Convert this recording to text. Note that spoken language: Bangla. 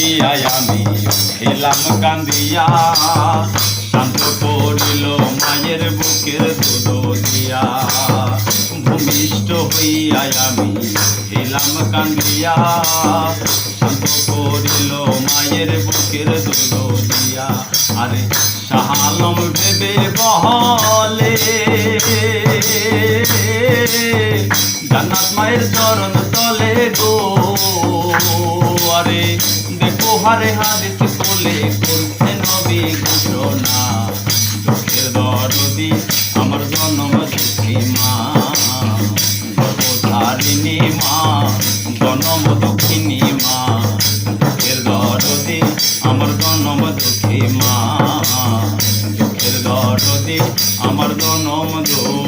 হইয়া আমি খেলাম কান্দিয়া। শান্ত করিল মায়ের বুকের দুধ দিয়া। ভূমিষ্ঠ হইয়া আমি খেলাম কান্দিয়া। শান্ত করিল মায়ের বুকের দুধ দিয়া। আরে শাহালম ভেবে বহলে। জান্নাত মায়ের চরণ তলে গো। লোহারে হাদিস বলে করছে নবী ঘোষণা। চোখের দরদি আমার জন্ম দুঃখী মা। গর্বধারিণী মা, জন্ম দক্ষিণী মা। চোখের দরদি আমার জন্ম দুঃখী মা। চোখের দরদি আমার জন্ম দুঃখ